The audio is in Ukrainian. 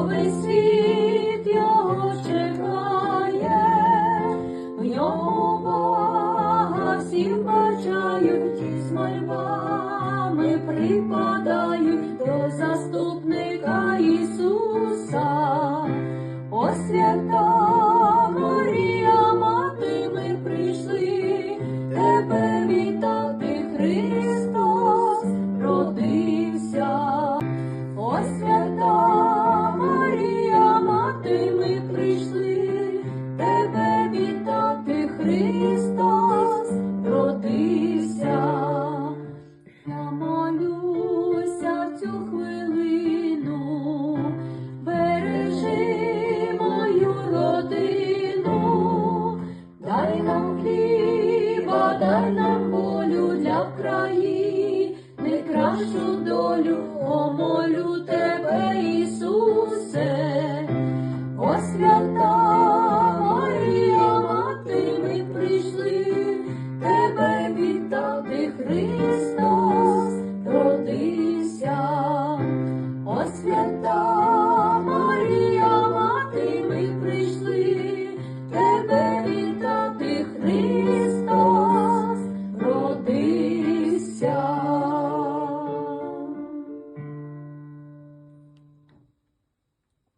добрий його чекає, в ньому всі бажають, і з припадають до заступників. Христос родився, я молюся цю хвилину, бережи мою родину, дай нам хліба, дай нам волю для країни, кращу долю, молю.